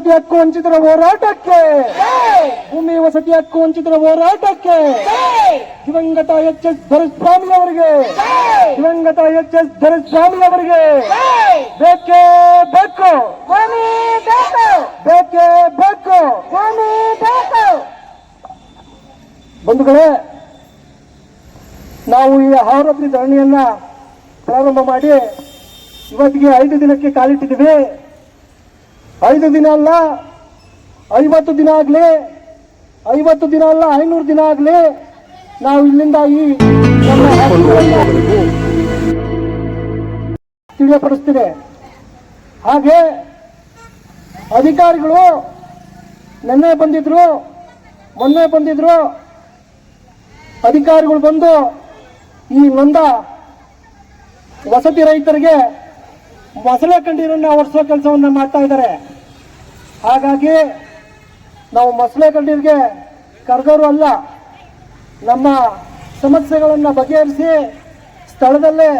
ವಸತಿ ಹಕ್ಕು ವಂಚಿತರ ಹೋರಾಟಕ್ಕೆ. ಭೂಮಿ ವಸತಿ ಹಕ್ಕು ವಂಚಿತರ ಹೋರಾಟಕ್ಕೆ. ದಿವಂಗತ ಎಚ್ ಎಸ್ ಧರಸ್ವಾಮಿ ಅವರಿಗೆ. ದಿವಂಗತ ಎಚ್ ಎಸ್ ಧರಸ್ವಾಮಿ ಅವರಿಗೆ. ಬೇಕೇ ಬೇಕು. ಬೇಕು ಬೇಕೇ. ಬೇಕು ಬೇಕು ಬಂಧುಗಳೇ, ನಾವು ಈ ಆರೋಪಿ ಧರಣಿಯನ್ನ ಪ್ರಾರಂಭ ಮಾಡಿ ಇವತ್ತಿಗೆ ಐದು ದಿನಕ್ಕೆ ಕಾಲಿಟ್ಟಿದ್ದೀವಿ. ಐದು ದಿನ ಅಲ್ಲ, ಐವತ್ತು ದಿನ ಆಗಲಿ, ಐವತ್ತು ದಿನ ಅಲ್ಲ, ಐನೂರು ದಿನ ಆಗಲಿ ನಾವು ಇಲ್ಲಿಂದ ಈ ತಿಳಿಯಪಡಿಸ್ತೀರಿ ಹಾಗೆ ಅಧಿಕಾರಿಗಳು ನಿನ್ನೆ ಬಂದಿದ್ರು, ಮೊನ್ನೆ ಬಂದಿದ್ರು. ಅಧಿಕಾರಿಗಳು ಬಂದು ಈ ನೊಂದ ವಸತಿ ರೈತರಿಗೆ ಮೊಸಳೆ ಕಂಡೀರನ್ನ ಒರೆಸೋ ಕೆಲಸವನ್ನ ಮಾಡ್ತಾ ಇದ್ದಾರೆ. ಹಾಗಾಗಿ ನಾವು ಮೊಸಳೆ ಗಂಡಿಗೆ ಕರೆದವರು ಅಲ್ಲ, ನಮ್ಮ ಸಮಸ್ಯೆಗಳನ್ನು ಬಗೆಹರಿಸಿ ಸ್ಥಳದಲ್ಲೇ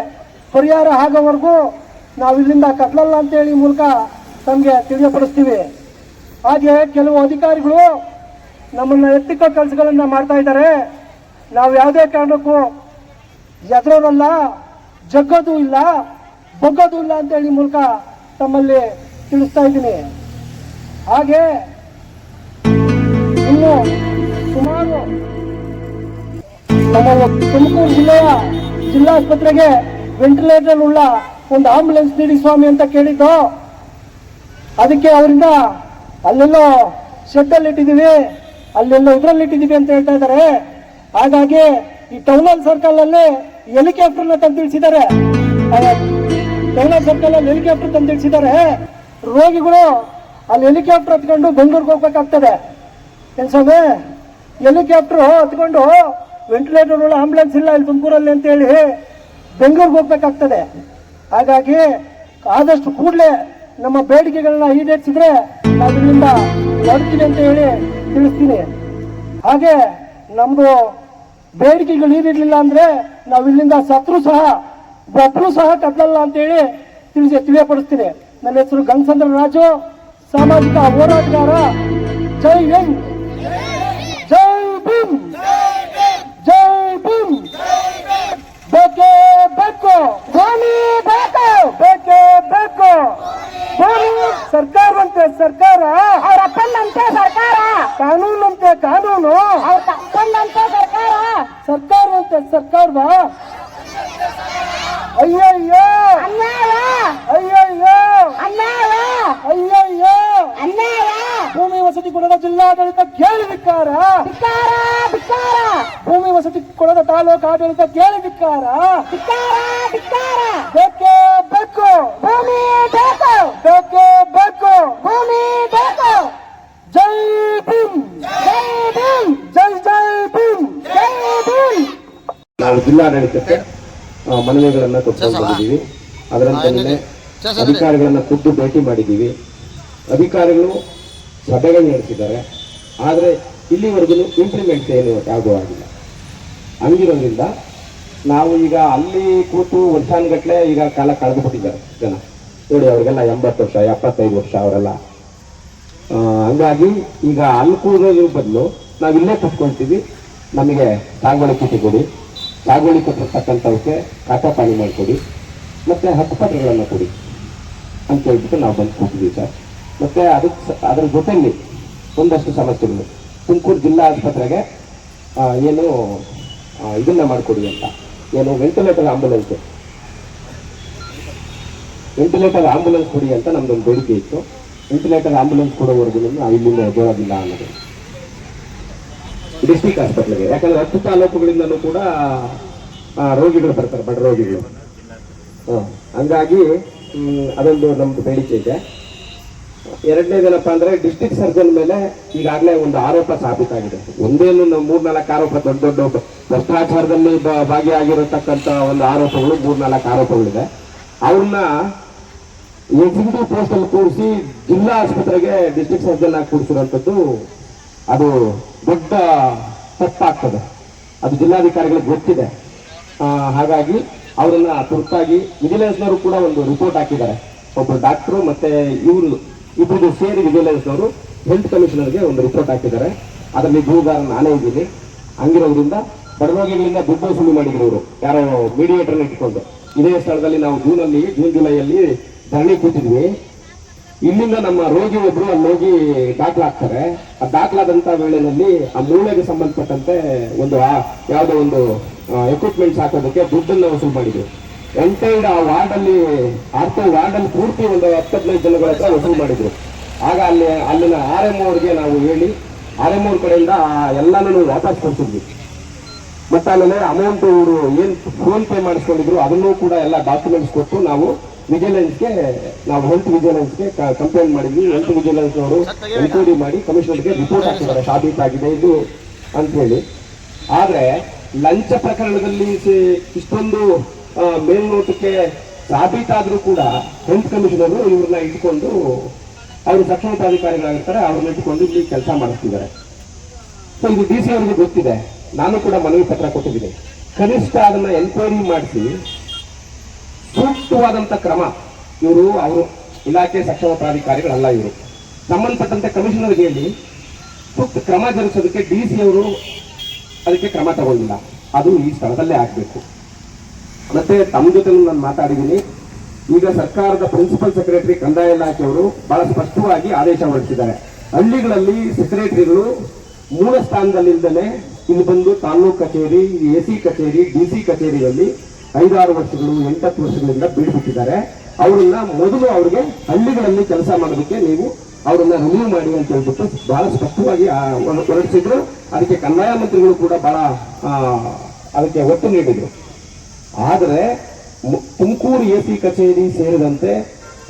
ಪರಿಹಾರ ಆಗೋವರೆಗೂ ನಾವು ಇಲ್ಲಿಂದ ಕಟ್ಲಲ್ಲ ಅಂತೇಳಿ ಮೂಲಕ ತಮಗೆ ತಿಳಿಯಪಡಿಸ್ತೀವಿ. ಹಾಗೆ ಕೆಲವು ಅಧಿಕಾರಿಗಳು ನಮ್ಮನ್ನು ಎತ್ತಿಕೋ ಕೆಲಸಗಳನ್ನು ಮಾಡ್ತಾ ಇದ್ದಾರೆ. ನಾವು ಯಾವುದೇ ಕಾರಣಕ್ಕೂ ಎದುರೋರಲ್ಲ, ಜಗ್ಗೋದು ಇಲ್ಲ, ಬಗ್ಗೋದು ಇಲ್ಲ ಅಂತೇಳಿ ಮೂಲಕ ತಮ್ಮಲ್ಲಿ ತಿಳಿಸ್ತಾ ಇದ್ದೀನಿ. ಹಾಗೆ ಇನ್ನು ಸುಮಾರು ನಮ್ಮ ತುಮಕೂರು ಜಿಲ್ಲೆಯ ಜಿಲ್ಲಾಸ್ಪತ್ರೆಗೆ ವೆಂಟಿಲೇಟರ್ ಉಳ್ಳ ಒಂದು ಆಂಬುಲೆನ್ಸ್ ನೀಡಿ ಸ್ವಾಮಿ ಅಂತ ಕೇಳಿದ್ದು. ಅದಕ್ಕೆ ಅವರಿಂದ ಅಲ್ಲೆಲ್ಲೋ ಶೆಡ್ಡಲ್ಲಿ ಇಟ್ಟಿದ್ದೀವಿ, ಅಲ್ಲೆಲ್ಲೋ ಇದ್ರಲ್ಲಿ ಇಟ್ಟಿದ್ದೀವಿ ಅಂತ ಹೇಳ್ತಾ ಇದ್ದಾರೆ. ಹಾಗಾಗಿ ಈ ಟೌನ್ ಹಾಲ್ ಸರ್ಕಲ್ ಅಲ್ಲಿ ಹೆಲಿಕಾಪ್ಟರ್ನ ತಂದು ತಿಳಿಸಿದ್ದಾರೆ ಟೌನ್ ಹಾಲ್ ಸರ್ಕಲ್ ಅಲ್ಲಿ ಹೆಲಿಕಾಪ್ಟರ್ ತಂದು ತಿಳಿಸಿದ್ದಾರೆ ರೋಗಿಗಳು ಅಲ್ಲಿ ಹೆಲಿಕಾಪ್ಟರ್ ಹತ್ಕೊಂಡು ಬೆಂಗಳೂರಿಗೆ ಹೋಗ್ಬೇಕಾಗ್ತದೆ. ಕೆಲಸವೇ ಹೆಲಿಕಾಪ್ಟರ್ ಹತ್ಕೊಂಡು ವೆಂಟಿಲೇಟರ್ ಒಳ ಆಂಬುಲೆನ್ಸ್ ಇಲ್ಲ ಇಲ್ಲಿ ತುಮಕೂರಲ್ಲಿ ಅಂತ ಹೇಳಿ ಬೆಂಗಳೂರಿಗೆ ಹೋಗ್ಬೇಕಾಗ್ತದೆ. ಹಾಗಾಗಿ ಆದಷ್ಟು ಕೂಡಲೇ ನಮ್ಮ ಬೇಡಿಕೆಗಳನ್ನ ಈಡೇರಿಸಿದ್ರೆ ಅದರಿಂದ ಇಲ್ಲಿಂದ ಅಂತ ಹೇಳಿ ತಿಳಿಸ್ತೀನಿ. ಹಾಗೆ ನಮ್ಮದು ಬೇಡಿಕೆಗಳು ಈರಿರಲಿಲ್ಲ ಅಂದ್ರೆ ನಾವು ಇಲ್ಲಿಂದ ಸತ್ರು ಸಹ ಒಬ್ಬರು ಸಹ ಕಟ್ಟಲ್ಲ ಅಂತೇಳಿ ತಿಳಿಸಿ ತಿಳಿಯಪಡಿಸ್ತೀನಿ. ನನ್ನ ಹೆಸರು ಗಂಗಸಂದ್ರ ರಾಜು. ಸಾಮಾಜಿಕ ಹೋರಾಟಗಾರ. ಜೈ ಹಿಂದ್. ಜೈ ಭೀಮ್. ಜೈ ಭೀಮ್. ಬಗ್ಗೆ ಬೇಕು. ಭೂಮಿ ಬೇಕು ಬೇಕೇ ಬೇಕು ಭೂಮಿ ಸರ್ಕಾರವಂತೆ ಸರ್ಕಾರ ಅವ್ರ ಅಪ್ಪಂದಂತೆ ಸರ್ಕಾರ ಕಾನೂನಂತೆ ಕಾನೂನು ಅವ್ರ ಅಪ್ಪಂದಂತೆ ಸರ್ಕಾರ ಸರ್ಕಾರವಂತೆ ಸರ್ಕಾರದ ಅಯ್ಯಯ್ಯೋ ಅನ್ಯಾಯ ಅಯ್ಯಯ್ಯೋ ಅನ್ಯಾಯ ಅಯ್ಯಯ್ಯೋ ಅನ್ಯಾಯ ಭೂಮಿ ವಸತಿ ಕೊಡದ ಜಿಲ್ಲಾಡಳಿತ ಕೇಳಿ ಧಿಕ್ಕಾರ ಧಿಕ್ಕಾರ ಧಿಕ್ಕಾರ ಭೂಮಿ ವಸತಿ ತಾಲೂಕು ಆಡಳಿತ ಕೇಳಿ ಧಿಕ್ಕಾರ. ಬೇಕೇ ಬೇಕು. ಭೂಮಿ ಬೇಕು. ಬೇಕೇ ಬೇಕು. ಭೂಮಿ ಬೇಕು. ಜೈ ಭೀಮ್. ಜೈ ಭೀಮ್. ಜೈ ಜೈ ಭೀಮ್. ಜೈ ಭೀಮ್. ನಾವು ಜಿಲ್ಲಾಡಳಿತಕ್ಕೆ ಮನವಿಗಳನ್ನ ಕೊಟ್ಕೊಂಡು ಬಂದಿದ್ದೀವಿ. ಅದರಂತೆ ನಿನ್ನೆ ಅಧಿಕಾರಿಗಳನ್ನ ಖುದ್ದು ಭೇಟಿ ಮಾಡಿದ್ದೀವಿ. ಅಧಿಕಾರಿಗಳು ಸಭೆಗಳು ನಡೆಸಿದ್ದಾರೆ ಆದರೆ ಇಲ್ಲಿವರೆಗೂ ಇಂಪ್ಲಿಮೆಂಟ್ ಏನು ಯಾವುದೂ ಆಗಿಲ್ಲ. ಹಂಗಿರೋದ್ರಿಂದ ನಾವು ಈಗ ಅಲ್ಲಿ ಕೂತು ವರ್ಷಾನುಗಟ್ಲೆ ಈಗ ಕಾಲ ಕಳೆದು ಬಿಟ್ಟಿದ್ದಾರೆ ಜನ. ನೋಡಿ, ಅವ್ರಿಗೆಲ್ಲ ಎಂಬತ್ತು ವರ್ಷ, ಎಪ್ಪತ್ತೈದು ವರ್ಷ ಅವರೆಲ್ಲ. ಹಂಗಾಗಿ ಈಗ ಅಲ್ಲಿ ಬದಲು ನಾವು ಇಲ್ಲೇ ಕೂತ್ಕೊಳ್ತೀವಿ. ನಮಗೆ ಸಾಗುವಳಿ ಚೀಟಿ ಕೊಡಿ. ಸಾಗುವಳಿ ಕೊಟ್ಟಿರ್ತಕ್ಕಂಥವಕ್ಕೆ ಪಾನಿ ಮಾಡಿಕೊಡಿ. ಮತ್ತೆ ಹಕ್ಕುಪತ್ರಗಳನ್ನು ಕೊಡಿ ಅಂತ ಹೇಳ್ಬಿಟ್ಟು ನಾವು ಬಂದು ಕೂತಿದ್ದೀವಿ ಸರ್. ಮತ್ತೆ ಅದಕ್ಕೆ ಅದರ ಜೊತೆಯಲ್ಲಿ ಒಂದಷ್ಟು ಸಮಸ್ಯೆಗಳು. ತುಮಕೂರು ಜಿಲ್ಲಾ ಆಸ್ಪತ್ರೆಗೆ ಏನು ಇದನ್ನ ಮಾಡಿಕೊಡಿ ಅಂತ. ಏನು ವೆಂಟಿಲೇಟರ್ ಆಂಬುಲೆನ್ಸ್ ವೆಂಟಿಲೇಟರ್ ಆಂಬುಲೆನ್ಸ್ ಕೊಡಿ ಅಂತ ನಮ್ದೊಂದು ಬೇಡಿಕೆ ಇತ್ತು. ವೆಂಟಿಲೇಟರ್ ಆಂಬುಲೆನ್ಸ್ ಕೊಡೋವರೆಗೂ ನಾವು ಇಲ್ಲಿಂದ ಬರೋದಿಲ್ಲ ಅನ್ನೋದು. ಡಿಸ್ಟಿಕ್ ಆಸ್ಪತ್ರೆಗೆ ಯಾಕಂದ್ರೆ ಹತ್ತು ತಾಲೂಕುಗಳಿಂದಲೂ ಕೂಡ ರೋಗಿಗಳು ಬರ್ತಾರೆ, ಬಡ ರೋಗಿಗಳು. ಹಾಂ, ಹಂಗಾಗಿ ಅದೊಂದು ನಮ್ದು ಬೇಡಿಕೆ ಇದೆ. ಎರಡನೇದೇನಪ್ಪ ಅಂದ್ರೆ ಡಿಸ್ಟಿಕ್ ಸರ್ಜನ್ ಮೇಲೆ ಈಗಾಗಲೇ ಒಂದು ಆರೋಪ ಸಾಬೀತಾಗಿದೆ. ಒಂದೇನು ಒಂದು ಮೂರ್ನಾಲ್ಕು ಆರೋಪ ದೊಡ್ಡ ದೊಡ್ಡ ಭ್ರಷ್ಟಾಚಾರದಲ್ಲಿ ಭಾಗಿಯಾಗಿರತಕ್ಕಂತ ಒಂದು ಆರೋಪಗಳು ಮೂರ್ನಾಲ್ಕು ಆರೋಪಗಳಿದೆ. ಅವ್ರನ್ನ ಎಕ್ಸಿಕ್ಯೂಟಿವ್ ಪೋಸ್ಟ್ ಅಲ್ಲಿ ಕೂರಿಸಿ ಜಿಲ್ಲಾ ಆಸ್ಪತ್ರೆಗೆ ಡಿಸ್ಟಿಕ್ ಸರ್ಜನ್ ಆಗಿ ಕೂರಿಸಿರೋಂಥದ್ದು ಅದು ದೊಡ್ಡ ತಪ್ಪಾಗ್ತದೆ. ಅದು ಜಿಲ್ಲಾಧಿಕಾರಿಗಳಿಗೆ ಗೊತ್ತಿದೆ. ಹಾಗಾಗಿ ಅವರನ್ನ ತುರ್ತಾಗಿ ವಿಜಿಲೆನ್ಸ್ನವರು ಕೂಡ ಒಂದು ರಿಪೋರ್ಟ್ ಹಾಕಿದ್ದಾರೆ. ಒಬ್ಬರು ಡಾಕ್ಟ್ರು ಮತ್ತೆ ಇವರು ಇಬ್ಬರು ಸೇರಿ ವಿಜಿಲೆನ್ಸ್ ಅವರು ಹೆಲ್ತ್ ಕಮಿಷನರ್ಗೆ ಒಂದು ರಿಪೋರ್ಟ್ ಹಾಕಿದ್ದಾರೆ. ಅದರಲ್ಲಿ ದೂರುದಾರ ನಾನೇ ಇದ್ದೀನಿ. ಹಂಗಿರೋದ್ರಿಂದ ಬಡರೋಗಿಗಳಿಂದ ದುಡ್ಡು ವಸೂಲಿ ಮಾಡಿದ್ರು ಇವರು. ಯಾರೋ ಮೀಡಿಯೇಟರ್ನ ಇಟ್ಕೊಂಡು. ಇದೇ ಸ್ಥಳದಲ್ಲಿ ನಾವು ಜೂನಲ್ಲಿ, ಜೂನ್ ಜುಲೈಯಲ್ಲಿ ಧರಣಿ ಕೂತಿದ್ವಿ. ಇಲ್ಲಿಂದ ನಮ್ಮ ರೋಗಿ ಒಬ್ರು ಅಲ್ಲಿ ಹೋಗಿ ದಾಖಲಾಗ್ತಾರೆ ಆ ದಾಖಲಾದಂತ ವೇಳೆಯಲ್ಲಿ ಆ ಮೂಳೆಗೆ ಸಂಬಂಧಪಟ್ಟಂತೆ ಒಂದು ಯಾವುದೋ ಒಂದು ಎಕ್ವಿಪ್ಮೆಂಟ್ಸ್ ಹಾಕೋದಕ್ಕೆ ದುಡ್ಡನ್ನು ವಸೂಲು ಮಾಡಿದ್ರು. ಎಂಟೈಡ್ ಆ ವಾರ್ಡ್ ಅಲ್ಲಿ ಆರ್ಥೋ ವಾರ್ಡ್ ಅಲ್ಲಿ ಪೂರ್ತಿ ಒಂದು ಹತ್ತದೈದು ಜನಗಳ ಹತ್ರ ವಸೂಲು ಮಾಡಿದ್ರು. ಆಗ ಅಲ್ಲಿ, ಅಲ್ಲಿನ ಆರ್ ಎಂ ಅವ್ರಿಗೆ ನಾವು ಹೇಳಿ, ಆರ್ ಎಂ ಅವ್ರ ಕಡೆಯಿಂದ ಎಲ್ಲಾನು ವಾಪಸ್ ಕೊಡ್ತಿದ್ವಿ. ಮತ್ತೆ ಆಮೇಲೆ ಅಮೌಂಟ್ ಇವರು ಏನ್ ಫೋನ್ ಪೇ ಮಾಡಿಸ್ಕೊಂಡಿದ್ರು, ಅದನ್ನು ಕೂಡ ಎಲ್ಲ ಡಾಕ್ಯುಮೆಂಟ್ಸ್ ಕೊಟ್ಟು ನಾವು ವಿಜಿಲೆನ್ಸ್ಗೆ ನಾವು ಹೆಲ್ತ್ ವಿಜಿಲೆನ್ಸ್ಗೆ ಕಂಪ್ಲೇಂಟ್ ಮಾಡಿದ್ವಿ. ಹೆಲ್ತ್ ವಿಜಿಲೆನ್ಸ್ ಅವರು ಎನ್ಕ್ವೈರಿ ಮಾಡಿ ಕಮಿಷನರ್ಗೆ ರಿಪೋರ್ಟ್ ಹಾಕಿದ್ದಾರೆ. ಸಾಬೀತಾಗಿದೆ ಇದು ಅಂತ ಹೇಳಿ. ಆದ್ರೆ, ಲಂಚ ಪ್ರಕರಣದಲ್ಲಿ ಇಷ್ಟೊಂದು ಮೇಲ್ನೋಟಕ್ಕೆ ಸಾಬೀತಾದ್ರೂ ಕೂಡ ಹೆಲ್ತ್ ಕಮಿಷನರ್ ಇವ್ರನ್ನ ಇಟ್ಕೊಂಡು ಅವರು ಸಕ್ಷಮತಾಧಿಕಾರಿಗಳಾಗಿರ್ತಾರೆ ಅವ್ರನ್ನ ಇಟ್ಕೊಂಡು ಇಲ್ಲಿ ಕೆಲಸ ಮಾಡಿಸ್ತಿದ್ದಾರೆ. ಸೊ ಇದು ಡಿ ಸಿ ಅವರಿಗೆ ಗೊತ್ತಿದೆ. ನಾನು ಕೂಡ ಮನವಿ ಪತ್ರ ಕೊಟ್ಟಿದ್ದೀನಿ. ಕನಿಷ್ಠ ಅದನ್ನ ಎನ್ಕ್ವೈರಿ ಮಾಡಿಸಿ, ಸೂಕ್ತವಾದಂತ ಕ್ರಮ. ಇವರು, ಅವರು ಇಲಾಖೆ ಸಕ್ಷಮ ಪ್ರಾಧಿಕಾರಿಗಳಲ್ಲ ಇವರು. ಸಂಬಂಧಪಟ್ಟಂತೆ ಕಮಿಷನರ್ಗೆ ಹೇಳಿ, ಸೂಕ್ತ ಕ್ರಮ ಜರುಗಿಸೋದಕ್ಕೆ ಡಿ ಸಿ ಅವರು ಅದಕ್ಕೆ ಕ್ರಮ ತಗೊಂಡಿಲ್ಲ. ಅದು ಈ ಸ್ಥಳದಲ್ಲೇ ಆಗ್ಬೇಕು. ಮತ್ತೆ ತಮ್ಮ ಜೊತೆ ನಾನು ಮಾತಾಡಿದ್ದೀನಿ. ಈಗ ಸರ್ಕಾರದ ಪ್ರಿನ್ಸಿಪಲ್ ಸೆಕ್ರೆಟರಿ ಕಂದಾಯ ಇಲಾಖೆಯವರು ಬಹಳ ಸ್ಪಷ್ಟವಾಗಿ ಆದೇಶ ಹೊರಡಿಸಿದ್ದಾರೆ. ಹಳ್ಳಿಗಳಲ್ಲಿ ಸೆಕ್ರೆಟರಿಗಳು ಮೂಲ ಸ್ಥಾನದಲ್ಲಿಂದಲೇ ಇಲ್ಲಿ ಬಂದು ತಾಲೂಕು ಕಚೇರಿ, ಎ ಸಿ ಕಚೇರಿ, ಡಿ ಸಿ ಕಚೇರಿಯಲ್ಲಿ ಐದಾರು ವರ್ಷಗಳು, ಎಂಟತ್ತು ವರ್ಷಗಳಿಂದ ಬೀಳ್ಬಿಟ್ಟಿದ್ದಾರೆ. ಅವರನ್ನ ಮೊದಲು ಅವರಿಗೆ ಹಳ್ಳಿಗಳಲ್ಲಿ ಕೆಲಸ ಮಾಡೋದಕ್ಕೆ ನೀವು ಅವರನ್ನ ರಿನ್ಯೂ ಮಾಡಿ ಅಂತ ಹೇಳ್ಬಿಟ್ಟು ಬಹಳ ಸ್ಪಷ್ಟವಾಗಿ ಹೊರಡಿಸಿದ್ರು. ಅದಕ್ಕೆ ಕಂದಾಯ ಮಂತ್ರಿಗಳು ಕೂಡ ಬಹಳ ಅದಕ್ಕೆ ಒತ್ತು ನೀಡಿದ್ರು. ಆದರೆ ತುಮಕೂರು ಎ ಸಿ ಕಚೇರಿ ಸೇರಿದಂತೆ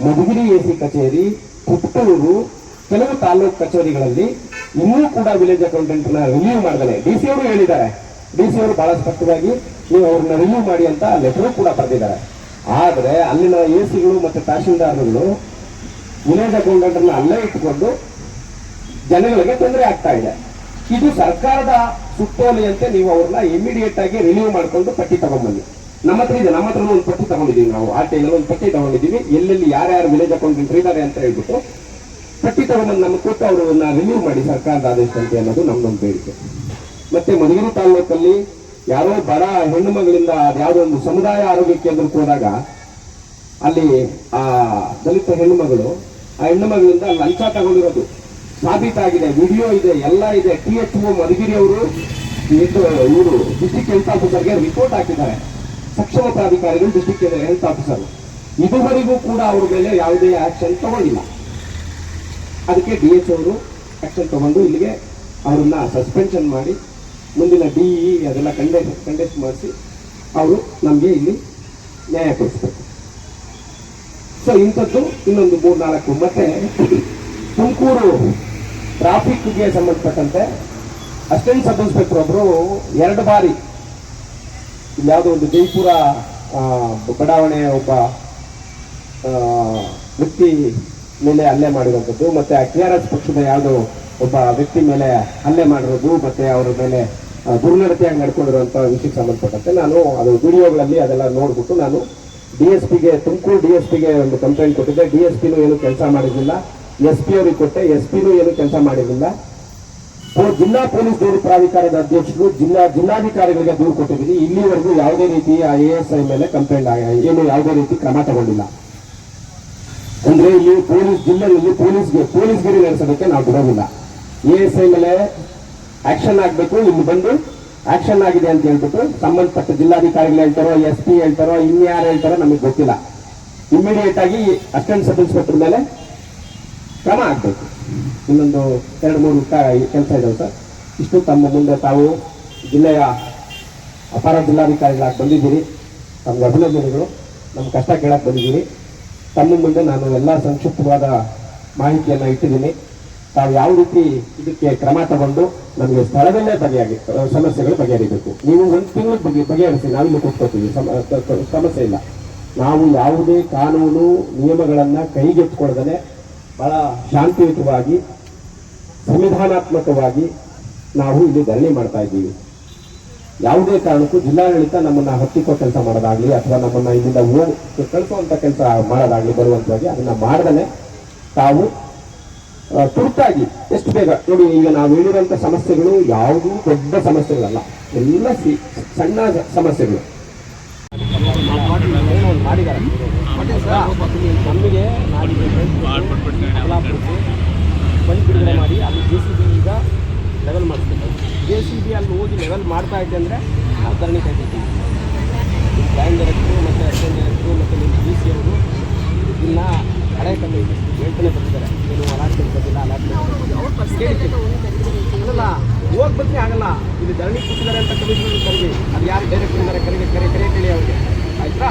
ಮಧುಗಿರಿ ಎ ಸಿ ಕಚೇರಿ, ಪುತ್ತೂರು, ಕೆಲವು ತಾಲೂಕು ಕಚೇರಿಗಳಲ್ಲಿ ಇನ್ನೂ ಕೂಡ ವಿಲೇಜ್ ಅಕೌಂಟೆಂಟ್ ರಿಲೀವ್ ಮಾಡಿದಾನೆ ಡಿ ಸಿ ಅವರು ಹೇಳಿದ್ದಾರೆ. ಡಿ ಸಿ ಅವರು ಬಹಳ ಸ್ಪಷ್ಟವಾಗಿ ನೀವು ಅವ್ರನ್ನ ರಿಲೀವ್ ಮಾಡಿ ಅಂತ ಲೆಟರ್ ಕೂಡ ಬರೆದಿದ್ದಾರೆ. ಆದರೆ ಅಲ್ಲಿನ ಎ ಸಿಗಳು ಮತ್ತು ತಹಶೀಲ್ದಾರ್ಗಳು ವಿಲೇಜ್ ಅಕೌಂಟೆಂಟ್ನ ಅಲ್ಲೇ ಇಟ್ಟುಕೊಂಡು ಜನಗಳಿಗೆ ತೊಂದರೆ ಆಗ್ತಾ ಇದೆ. ಇದು ಸರ್ಕಾರದ ಸುತ್ತೋಲೆಯಂತೆ ನೀವು ಅವ್ರನ್ನ ಇಮಿಡಿಯೇಟ್ ಆಗಿ ರಿಲೀವ್ ಮಾಡಿಕೊಂಡು ಪಟ್ಟಿ ತಗೊಂಡ್ಬನ್ನಿ ನಮ್ಮ ಹತ್ರ ಇದೆ, ನಮ್ಮ ಹತ್ರ ಒಂದು ಪಟ್ಟಿ ತಗೊಂಡಿದ್ದೀವಿ ನಾವು. ಆ ಟೈಮಲ್ಲಿ ಒಂದು ಪಟ್ಟಿ ತಗೊಂಡಿದ್ದೀವಿ. ಎಲ್ಲೆಲ್ಲಿ ಯಾರ್ಯಾರು ವಿಲೇಜ್ ಅಕೌಂಟೆಂಟ್ ಇದ್ದಾರೆ ಅಂತ ಹೇಳ್ಬಿಟ್ಟು ಪಟ್ಟಿ ತಗೊಂಡು ನಮ್ಮ ಕೊಟ್ಟು ಅವರನ್ನ ರಿನ್ಯೂ ಮಾಡಿ ಸರ್ಕಾರದ ಆದೇಶದಂತೆ ಅನ್ನೋದು ನಮ್ದೊಂದು ಬೇಡಿಕೆ. ಮತ್ತೆ ಮಧುಗಿರಿ ತಾಲೂಕಲ್ಲಿ ಯಾರೋ ಬಡ ಹೆಣ್ಣು ಮಗಳಿಂದ ಯಾವುದೋ ಒಂದು ಸಮುದಾಯ ಆರೋಗ್ಯ ಕೇಂದ್ರಕ್ಕೆ ಹೋದಾಗ ಅಲ್ಲಿ ಆ ದಲಿತ ಹೆಣ್ಣು ಮಗಳು, ಆ ಹೆಣ್ಣು ಮಗಳಿಂದ ಲಂಚ ತಗೊಂಡಿರೋದು. ಸಾಬೀತಾಗಿದೆ, ವಿಡಿಯೋ ಇದೆ, ಎಲ್ಲ ಇದೆ. ಟಿ ಎಚ್ ಒ ಮಧುಗಿರಿ ಅವರು ಇವರು ಡಿಸ್ಟಿಕ್ ಹೆಲ್ತ್ ಆಫೀಸರ್ಗೆ ರಿಪೋರ್ಟ್ ಹಾಕಿದ್ದಾರೆ. ಸಕ್ಷಮ ಡಿಸ್ಟಿಕ್ ಡಿಸ್ಟಿಕ್ ಹೆಲ್ತ್ ಆಫೀಸರ್ ಇದುವರೆಗೂ ಕೂಡ ಅವ್ರ ಮೇಲೆ ಯಾವುದೇ ಆಕ್ಷನ್ ತಗೊಂಡಿಲ್ಲ. ಅದಕ್ಕೆ ಡಿ ಎಚ್ ಅವರು ಆಕ್ಷನ್ ತಗೊಂಡು ಇಲ್ಲಿಗೆ ಅವರನ್ನ ಸಸ್ಪೆನ್ಷನ್ ಮಾಡಿ ಮುಂದಿನ ಡಿ ಇ ಅದೆಲ್ಲ ಕಂಡೆಕ್ಟ್ ಕಂಡೆಕ್ಟ್ ಮಾಡಿಸಿ ಅವರು ನಮಗೆ ಇಲ್ಲಿ ನ್ಯಾಯ ಕೊಡಿಸ್ಬೇಕು. ಸೊ ಇಂಥದ್ದು ಇನ್ನೊಂದು ಮೂರ್ನಾಲ್ಕು ಮತ್ತೆ ತುಮಕೂರು ಟ್ರಾಫಿಕ್ಗೆ ಸಂಬಂಧಪಟ್ಟಂತೆ ಅಸ್ಟೆಂಟ್ ಸಬ್ ಇನ್ಸ್ಪೆಕ್ಟರ್ ಒಬ್ಬರು ಎರಡು ಬಾರಿ ಯಾವುದೋ ಒಂದು ಜೈಪುರ ಬಡಾವಣೆಯ ಒಬ್ಬ ವ್ಯಕ್ತಿ ಮೇಲೆ ಹಲ್ಲೆ ಮಾಡಿರುವಂಥದ್ದು. ಮತ್ತೆ ಟಿ ಆರ್ ಎಸ್ ಪಕ್ಷದ ಯಾವುದೋ ಒಬ್ಬ ವ್ಯಕ್ತಿ ಮೇಲೆ ಹಲ್ಲೆ ಮಾಡಿರೋದು, ಮತ್ತೆ ಅವರ ಮೇಲೆ ದುರ್ನಡತೆಯಾಗಿ ನಡ್ಕೊಂಡಿರುವಂತ ವಿಷಯಕ್ಕೆ ಸಂಬಂಧಪಟ್ಟಂತೆ ನಾನು ಅದು ವಿಡಿಯೋಗಳಲ್ಲಿ ಅದೆಲ್ಲ ನೋಡ್ಬಿಟ್ಟು ನಾನು ಡಿ ಎಸ್ ಪಿಗೆ, ತುಮಕೂರು ಡಿ ಎಸ್ ಪಿಗೆ ಒಂದು ಕಂಪ್ಲೇಂಟ್ ಕೊಟ್ಟಿದ್ದೆ. ಡಿ ಎಸ್ ಪಿನೂ ಏನು ಕೆಲಸ ಮಾಡಿರಲಿಲ್ಲ. ಎಸ್ ಪಿ ಅವರಿಗೆ ಕೊಟ್ಟೆ. ಎಸ್ ಪಿನೂ ಏನು ಕೆಲಸ ಮಾಡಿರಲಿಲ್ಲ. ಜಿಲ್ಲಾ ಪೊಲೀಸ್ ದೂರು ಪ್ರಾಧಿಕಾರದ ಅಧ್ಯಕ್ಷರು, ಜಿಲ್ಲಾ ಜಿಲ್ಲಾಧಿಕಾರಿಗಳಿಗೆ ದೂರು ಕೊಟ್ಟಿದ್ದೀನಿ ಇಲ್ಲಿವರೆಗೂ ಯಾವುದೇ ರೀತಿ ಎ ಎಸ್ ಐ ಮೇಲೆ ಕಂಪ್ಲೇಂಟ್ ಏನು ಯಾವುದೇ ರೀತಿ ಕ್ರಮ ತಗೊಂಡಿಲ್ಲ. ಅಂದ್ರೆ ಇಲ್ಲಿ ಪೊಲೀಸ್ ಜಿಲ್ಲೆಯಲ್ಲಿ ಪೊಲೀಸ್ಗೆ ಪೊಲೀಸ್ಗಿರಿ ನಡೆಸೋದಕ್ಕೆ ನಾವು ಬಿಡೋದಿಲ್ಲ. ಎ ಎಸ್ ಐ ಮೇಲೆ ಆಕ್ಷನ್ ಆಗಬೇಕು, ಇಲ್ಲಿ ಬಂದು ಆಕ್ಷನ್ ಆಗಿದೆ ಅಂತ ಹೇಳ್ಬಿಟ್ಟು ಸಂಬಂಧಪಟ್ಟ ಜಿಲ್ಲಾಧಿಕಾರಿಗಳು ಹೇಳ್ತಾರೋ ಎಸ್ ಪಿ ಹೇಳ್ತಾರೋ, ಇನ್ಯಾರು ಹೇಳ್ತಾರೋ ನಮಗೆ ಗೊತ್ತಿಲ್ಲ. ಇಮಿಡಿಯೇಟ್ ಆಗಿ ಅಸಿಸ್ಟೆಂಟ್ ಸಬ್ ಇನ್ಸ್ಪೆಕ್ಟರ್ ಮೇಲೆ ಕ್ರಮ ಆಗಬೇಕು. ಇನ್ನೊಂದು ಎರಡು, ಮೂರು ಕೆಲಸ ಇದಾವೆ ಸರ್. ಇಷ್ಟು ತಮ್ಮ ಮುಂದೆ ತಾವು ಜಿಲ್ಲೆಯ ಅಪಾರ ಜಿಲ್ಲಾಧಿಕಾರಿಗಳಾಗಿ ಬಂದಿದ್ದೀರಿ. ತಮ್ಮ ಅಭಿನಂದನೆಗಳು. ನಮ್ಮ ಕಷ್ಟ ಕೇಳಕ್ಕೆ ಬಂದಿದ್ದೀರಿ. ತಮ್ಮ ಮುಂದೆ ನಾನು ಎಲ್ಲ ಸಂಕ್ಷಿಪ್ತವಾದ ಮಾಹಿತಿಯನ್ನು ಇಟ್ಟಿದ್ದೀನಿ. ತಾವು ಯಾವ ರೀತಿ ಇದಕ್ಕೆ ಕ್ರಮ ತಗೊಂಡು ನಮಗೆ ಸ್ಥಳದಲ್ಲೇ ಬಗೆಯಾಗಿ ಸಮಸ್ಯೆಗಳು ಬಗೆಹರಿಬೇಕು. ನೀವು ಒಂದು ತಿಂಗಳು ಬಗೆ, ಬಗೆಹರಿಸಿ, ನಾವಿಲ್ಲಿ ಕೂತ್ಕೋತೀವಿ ಸಮಸ್ಯೆ ಇಲ್ಲ. ನಾವು ಯಾವುದೇ ಕಾನೂನು, ನಿಯಮಗಳನ್ನು ಕೈಗೆತ್ತಿಕೊಳ್ಳದೇ ಬಹಳ ಶಾಂತಿಯುತವಾಗಿ, ಸಂವಿಧಾನಾತ್ಮಕವಾಗಿ ನಾವು ಇಲ್ಲಿ ಧರಣಿ ಮಾಡ್ತಾ ಇದ್ದೀವಿ. ಯಾವುದೇ ಕಾರಣಕ್ಕೂ ಜಿಲ್ಲಾಡಳಿತ ನಮ್ಮನ್ನ ಹತ್ತಿಕ್ಕೋ ಕೆಲಸ ಮಾಡೋದಾಗ್ಲಿ ಅಥವಾ ನಮ್ಮನ್ನ ಇಲ್ಲಿಂದ ಹೋಗಿ ಕಳಿಸುವಂತ ಕೆಲಸ ಮಾಡೋದಾಗ್ಲಿ ಬರುವಂತವಾಗಿ ಅದನ್ನ ಮಾಡದನೆ ತಾವು ತುರ್ತಾಗಿ, ಎಷ್ಟು ಬೇಗ, ನೋಡಿ ಈಗ ನಾವು ಹೇಳಿರುವಂತ ಸಮಸ್ಯೆಗಳು ಯಾವುದೂ ದೊಡ್ಡ ಸಮಸ್ಯೆಗಳಲ್ಲ. ಎಲ್ಲ ಸಣ್ಣ ಸಮಸ್ಯೆಗಳು. ನಮಗೆ ಕಮಲಾಪುರಕ್ಕೆ ಬಂದು ಬಿಡುಗಡೆ ಮಾಡಿ, ಅಲ್ಲಿ ಜೆ ಸಿ ಬಿ ಈಗ ಲೆವೆಲ್ ಮಾಡಿಸ್ಬೇಕು. ಜೆ ಸಿ ಬಿ ಅಲ್ಲಿ ಹೋಗಿ ಲೆವೆಲ್ ಮಾಡ್ತಾ ಇದ್ದೆ ಅಂದರೆ ನಾವು ಧರಣಿ ಕಾಯ್ತಿದ್ದೀವಿ ಬ್ಯಾಂಕ್ ಡೈರೆಕ್ಟ್ರು ಮತ್ತು ಅಸಿಸ್ಟೆಂಟ್ ಡೈರೆಕ್ಟ್ರು ಮತ್ತು ನಿಮ್ಮ ಡಿ ಸಿ ಅವರು ಇದನ್ನ ಹಳೆ ಕಮ್ಮಿ ಹೇಳ್ತಾನೆ ಬರ್ತಿದ್ದಾರೆ. ಏನು ಅಲಾಟ್ಮೆಂಟ್ ಬಂದಿಲ್ಲ ಅಲಾಟ್ಮೆಂಟ್ ಬಂದಿಲ್ಲ ಅವ್ರು ಅಲ್ಲ ಆಗಲ್ಲ. ಇದು ಧರಣಿ ಕೂತಿದ್ದಾರೆ ಅಂತ ಕಮಿಷನರ್ ಕರೀರಿ. ಅದು ಯಾರು ಡೈರೆಕ್ಟ್ ಇದ್ದಾರೆ ಕರೆಗೆ ಕರೆ ಕರೆ ಕೇಳಿ ಅವ್ರಿಗೆ. ಆಯ್ತಾ?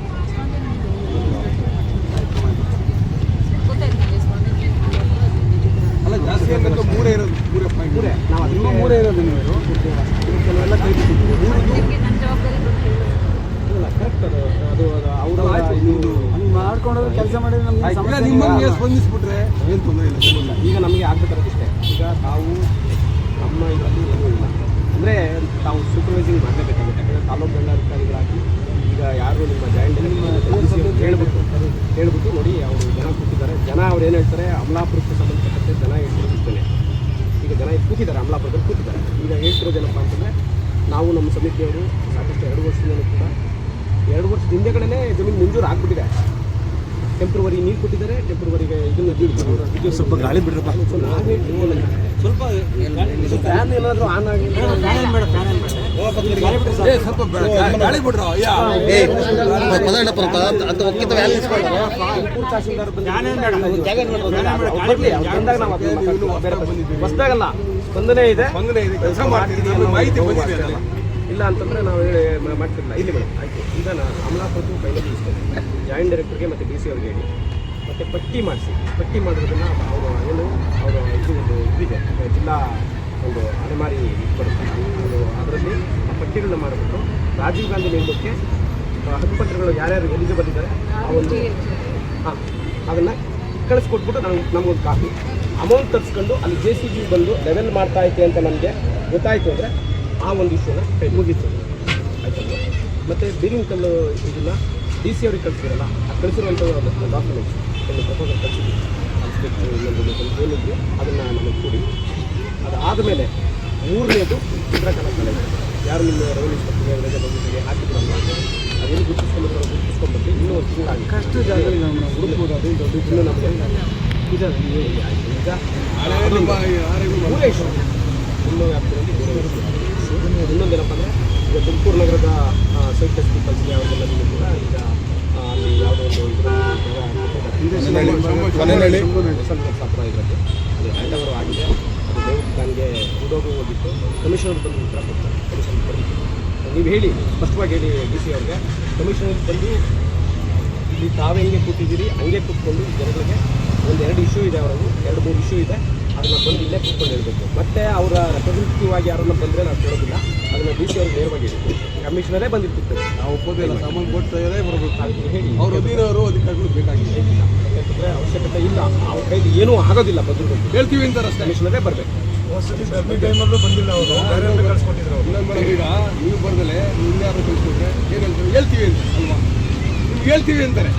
ಅಲ್ಲ ಜಾಸ್ತಿ ಅಂದ್ರೆ ಮೂರೇ ಇರೋದು ಮೂರೇ ಪಾಯಿಂಟ್ ಮೂರೇ ನಾವು ನಿಮ್ಮ ಅದಕ್ಕೆ ಮೂರೇ ಇರೋದು ನೀವು ಕೆಲವೆಲ್ಲ ಕರೆಕ್ಟ್ ಅದು ಅದು ಅವರು ಮಾಡ್ಕೊಂಡೋದ್ರೆ ಕೆಲಸ ಮಾಡಿದ್ರೆ ಇಲ್ಲ ನಿಮ್ಮಂಗೆ ಸ್ಪಂದಿಸ್ಬಿಟ್ರೆ ಏನು ತೊಂದರೆ ಇಲ್ಲ ಈಗ ನಮಗೆ ಆಗ್ಬೇಕಾಗಿಷ್ಟೇ ಈಗ ತಾವು ನಮ್ಮ ಇದರಲ್ಲಿ ಏನೂ ಇಲ್ಲ ಅಂದರೆ ತಾವು ಸೂಪರ್ವೈಸಿಂಗ್ ಮಾಡಲೇಬೇಕಾಗುತ್ತೆ ಯಾಕಂದರೆ ತಾಲೂಕು ದಂಡಾಧಿಕಾರಿಗಳಾಗಿ ಈಗ ಯಾರು ನಿಮ್ಮ ಜಾಯಿಂಟ್ ಹೇಳ್ಬಿಟ್ಟು ಹೇಳ್ಬಿಟ್ಟು ನೋಡಿ ಅವರು ಜನ ಕೂತಿದ್ದಾರೆ. ಜನ ಅವ್ರು ಏನು ಹೇಳ್ತಾರೆ? ಅಮಲಾಪುರಕ್ಕೆ ಸಂಬಂಧಪಟ್ಟಂತೆ ಜನ ಹೇಳ್ತಿರ್ತೇನೆ ಈಗ ಜನ ಇಲ್ಲಿ ಕೂತಿದ್ದಾರೆ ಅಮಲಾಪುರದಲ್ಲಿ ಕೂತಿದ್ದಾರೆ. ಈಗ ಹೇಳ್ತಿರೋದೇನಪ್ಪ ಅಂತಂದರೆ ನಾವು ನಮ್ಮ ಸಮಿತಿಯವರು ಸಾಕಷ್ಟು ಎರಡು ವರ್ಷದಿಂದಲೂ ಕೂಡ ಎರಡು ವರ್ಷದ ಹಿಂದೆಗಳೇ ಜಮೀನು ಮಂಜೂರು ಆಗಿಬಿಟ್ಟಿದೆ. ಟೆಂಪ್ರವರಿ ನೀರು ಕೊಟ್ಟಿದ್ದಾರೆ ಟೆಂಪ್ರವರಿಗೆ ಇದನ್ನು ಸ್ವಲ್ಪ ಗಾಳಿ ಬಿಡ್ರಪ್ಪ ಸ್ವಲ್ಪ ಫ್ಯಾನ್ ಏನಾದರೂ ಆನ್ ಆಗಿ ಹೊಸದಾಗಲ್ಲ ಬಂದನೇ ಇದೆ ಇಲ್ಲ ಅಂತಂದ್ರೆ ನಾವು ಹೇಳಿ ಮಾಡ್ತಿರಲಿಲ್ಲ ಇಲ್ಲಿ ಮೇಡಮ್ ಆಯ್ತು ಈಗ ನಾನು ಅಮಲಾಪುರದ್ದು ಫೈನಲ್ ಜಾಯಿಂಟ್ ಡೈರೆಕ್ಟರ್ಗೆ ಮತ್ತು ಡಿ ಸಿ ಅವ್ರಿಗೆ ಹೇಳಿ ಮತ್ತು ಪಟ್ಟಿ ಮಾಡಿಸಿ ಪಟ್ಟಿ ಮಾಡೋದನ್ನ ಅವರು ಏನು ಅವರು ಇದು ಒಂದು ಇದಿದೆ ಜಿಲ್ಲಾ ಒಂದು ಅಲೆಮಾರಿ ಬರುತ್ತೆ ಅದರಲ್ಲಿ ಆ ಪಟ್ಟಿಗಳನ್ನ ಮಾಡಿಬಿಟ್ಟು ರಾಜೀವ್ ಗಾಂಧಿ ನೇಮಕಕ್ಕೆ ಹಕ್ಕು ಹಕ್ಕುಪತ್ರಗಳು ಯಾರ್ಯಾರು ಎಲ್ಲಿಗೆ ಬಂದಿದ್ದಾರೆ ಆ ಒಂದು ಹಾಂ ಅದನ್ನು ಕಳಿಸ್ಕೊಟ್ಬಿಟ್ಟು ನಾನು ನಮಗೊಂದು ಕಾಪಿ ಅಮೌಂಟ್ ತರಿಸ್ಕೊಂಡು ಅಲ್ಲಿ ಜೆ ಸಿ ಬಿ ಬಂದು ಲೆವೆಲ್ ಮಾಡ್ತಾ ಐತೆ ಅಂತ ನಮಗೆ ಗೊತ್ತಾಯಿತು ಅಂದರೆ ಆ ಒಂದು ಇಶ್ಯೂನ ಮುಗೀತು. ಆಯಿತು ಮತ್ತು ಬಿಲ್ಲಿಂಗ್ ಕಲ್ಲು ಇದನ್ನ ಡಿ ಸಿ ಅವ್ರಿಗೆ ಕಳಿಸಿರಲ್ಲ ಆ ಕಳಿಸಿರುವಂಥ ಡಾಕ್ಯುಮೆಂಟ್ಸ್ ಕೆಲವು ಪ್ರಪೋಸಲ್ ಕಳಿಸಿದ್ವಿ. ಅದನ್ನು ನಮಗೆ ಕೊಡಿ. ಅದಾದಮೇಲೆ ಮೂರನೇದು ಚಿತ್ರಕಲಾ ಕಲೆ ಯಾರು ನಿಮ್ಮ ರಜೆ ಬಂದಿದ್ದೀರಿ ಹಾಕಿದ್ರಲ್ಲ ಅದೇನು ಗುರುತಿಸ್ಕೊಂಡ್ಬಿಟ್ಟು ಗುರುತಿಸ್ಕೊಂಡ್ಬಿಟ್ಟು ಇನ್ನೂ ಕಷ್ಟ ಜಾಗ ಹುಡುಕ್ಬೋದು ಅದು ದೊಡ್ಡ ಇನ್ನೂ ನಮಗೆ ಈಗ ನಿಮ್ಮ ಇನ್ನೂ ವ್ಯಾಪ್ತಿಯಲ್ಲಿ ಇನ್ನೊಂದೇನಪ್ಪ ಅಂದರೆ ಈಗ ತುಮಕೂರು ನಗರದ ಸೈಟ್ ಟೆಸ್ಟಿಕಲ್ಸ್ಗೆ ಅವ್ರಿಗೆಲ್ಲರಿಗೂ ಕೂಡ ಈಗ ಅಲ್ಲಿ ಯಾವುದೋ ಒಂದು ಕೊನೆಯಲ್ಲಿ ಸಂಪ್ರದಾಯ ಹ್ಯಾಂಡ್ ಓವರ್ ಆಗಿದೆ. ಅದು ದಯವಿಟ್ಟು ನನಗೆ ಉದೋಗ ಹೋಗಿತ್ತು. ಕಮಿಷನರ್ ಬಂದು ಉತ್ತರ ಕೊಡ್ತಾರೆ. ಕಮಿಷನರ್ ಬಂದಿತ್ತು ನೀವು ಹೇಳಿ ಸ್ಪಷ್ಟವಾಗಿ ಹೇಳಿ ಡಿ ಸಿ ಅವ್ರಿಗೆ. ಕಮಿಷನರ್ ಬಂದು ಇಲ್ಲಿ ತಾವು ಹೆಂಗೆ ಕೂತಿದ್ದೀರಿ ಹಂಗೆ ಕೂತ್ಕೊಂಡು ಜನಗಳಿಗೆ ಒಂದು ಎರಡು ಇಶ್ಯೂ ಇದೆ ಅವರಲ್ಲಿ ಎರಡು ಮೂರು ಇಶ್ಯೂ ಇದೆ. ಅದನ್ನ ಬಂದು ಇಲ್ಲೇ ಕೂತ್ಕೊಂಡು ಹೇಳಬೇಕು. ಮತ್ತೆ ಅವರ ರೆಪ್ರೆಸೆಂಟೇಟಿವ್ ಆಗಿ ಯಾರನ್ನ ಬಂದರೆ ನಾನು ಕೇಳೋದಿಲ್ಲ. ಅದನ್ನ ಡಿ ಸಿ ಅವ್ರಿಗೆ ನೇರವಾಗಿ ಹೇಳಿ ಕಮಿಷನರೇ ಬಂದಿರ್ತಿರ್ತಾರೆ ನಾವು ಒಪ್ಪೋದಿಲ್ಲ. ಸಾಮಾನು ಕೊಡ್ತಾರೆ ಬರಬೇಕು. ಅದಕ್ಕೆ ಹೇಳಿ. ಅವ್ರು ಅಧಿಕಾರಿಗಳು ಬೇಕಾಗಿದೆ ಯಾಕಂದರೆ ಅವಶ್ಯಕತೆ ಇಲ್ಲ. ಅವ್ರ ಕೈಲಿ ಏನೂ ಆಗೋದಿಲ್ಲ ಬಂದು ಬಂದು ಹೇಳ್ತೀವಿ ಅಂತ ರಸ್ತೆ. ಕಮಿಷನರೇ ಬರಬೇಕು. ಇನ್ನೊಂದು ಮೇಡಮ್ ಈಗ ನೀವು ಬರ್ದಲೆ ನೀವು ಯಾರು ಕಳಿಸ್ಕೊಟ್ರೆ ಏನು ಹೇಳ್ತಾರೆ ಹೇಳ್ತೀವಿ ಅಂತ ಅಲ್ವಾ? ನಿಮ್ಗೆ ಹೇಳ್ತೀವಿ ಅಂತಾರೆ.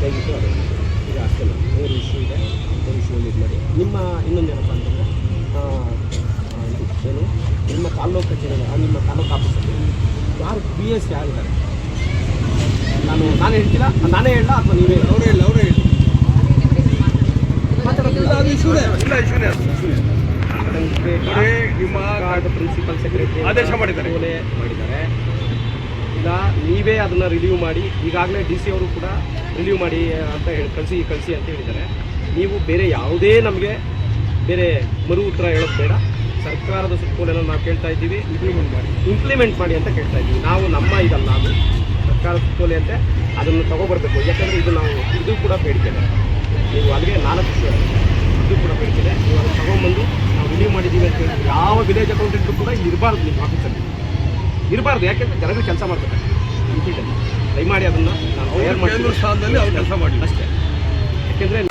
ದಯವಿಟ್ಟು ಈಗ ಅಷ್ಟೇ ಮೂರು ಇಶ್ಯೂ ಇದೆ. ಮೂರು ಇಶ್ಯೂ ಇದು ಮಾಡಿ ನಿಮ್ಮ ಇನ್ನೊಂದೇನಪ್ಪ ಅಂತಂದರೆ ಏನು? ನಿಮ್ಮ ತಾಲ್ಲೂಕು ಕಚೇರಿ ನಿಮ್ಮ ತಾಲೂಕು ಆಫೀಸಲ್ಲಿ ಯಾರು ಬಿ ಎಸ್ ಯಾರಿದ್ದಾರೆ? ನಾನು ನಾನು ಹೇಳ್ತೀರಾ? ನಾನೇ ಹೇಳ ಅಥವಾ ನೀವೇ ಅವರೇ ಹೇಳಿ ಅವರೇ ಹೇಳಿ ಇಲ್ಲ ಅದು ಇಶ್ಯೂನೇ ಇಲ್ಲ ಇಶ್ಯೂನೇ ಅದು ನೋಡಿ, ನಿಮ್ಮ ಕಾರ್ಡ್ ಪ್ರಿನ್ಸಿಪಲ್ ಸೆಕ್ರೆಟರಿ ಆದೇಶ ಮಾಡಿದ್ದಾರೆ. ಮಾಡಿದ್ದಾರೆ ಈಗ ನೀವೇ ಅದನ್ನ ರಿಲೀವ್ ಮಾಡಿ, ಈಗಾಗಲೇ ಡಿ ಸಿ ಅವರು ಕೂಡ ರಿಲೀವ್ ಮಾಡಿ ಅಂತ ಹೇಳಿ, ಕಳಿಸಿ ಕಳಿಸಿ ಅಂತ ಹೇಳಿದ್ದಾರೆ. ನೀವು ಬೇರೆ ಯಾವುದೇ ನಮಗೆ ಬೇರೆ ಮರು ಉತ್ತರ ಹೇಳೋದು ಬೇಡ. ಸರ್ಕಾರದ ಸುತ್ತೋಲೆಲ್ಲ ನಾವು ಕೇಳ್ತಾ ಇದ್ದೀವಿ ಇಂಪ್ಲಿಮೆಂಟ್ ಮಾಡಿ ಇಂಪ್ಲಿಮೆಂಟ್ ಮಾಡಿ ಅಂತ ಕೇಳ್ತಾ ಇದ್ದೀವಿ. ನಾವು ನಮ್ಮ ಇದಲ್ಲ ಅದು ಸರ್ಕಾರದ ಸುತ್ತೋಲೆ ಅಂತೆ, ಅದನ್ನು ತಗೋಬರ್ಬೇಕು. ಯಾಕಂದರೆ ಇದು ನಾವು, ಇದು ಕೂಡ ಬೇಡಿಕೆ ನೀವು ಅಲ್ಲಿಗೆ ನಾಲ್ಕು ಇದು ಕೂಡ ಬೇಡಿಕೆ ನೀವು ಅದನ್ನು ತಗೊಂಬಂದು ನಾವು ರಿಲೀವ್ ಮಾಡಿದ್ದೀವಿ ಅಂತ ಹೇಳಿ, ಯಾವ ವಿಲೇಜ್ ಅಕೌಂಟೆಂಟು ಕೂಡ ಇರಬಾರ್ದು ನಿಮ್ಮ ಆಫೀಸಲ್ಲಿ ಇರಬಾರ್ದು, ಯಾಕೆಂದರೆ ಜನಗಳು ಕೆಲಸ ಮಾಡ್ಬೇಕು ದಯಮಾಡಿ ಅದನ್ನು ನಾವು ಅವ್ರ ತಯಾರು ಕೇಂದ್ರ ಮಾಡ್ತೀವಿ ಸ್ಥಾನದಲ್ಲಿ ಅವ್ರು ಕೆಲಸ ಮಾಡಿ ಅಷ್ಟೇ. ಯಾಕೆಂದರೆ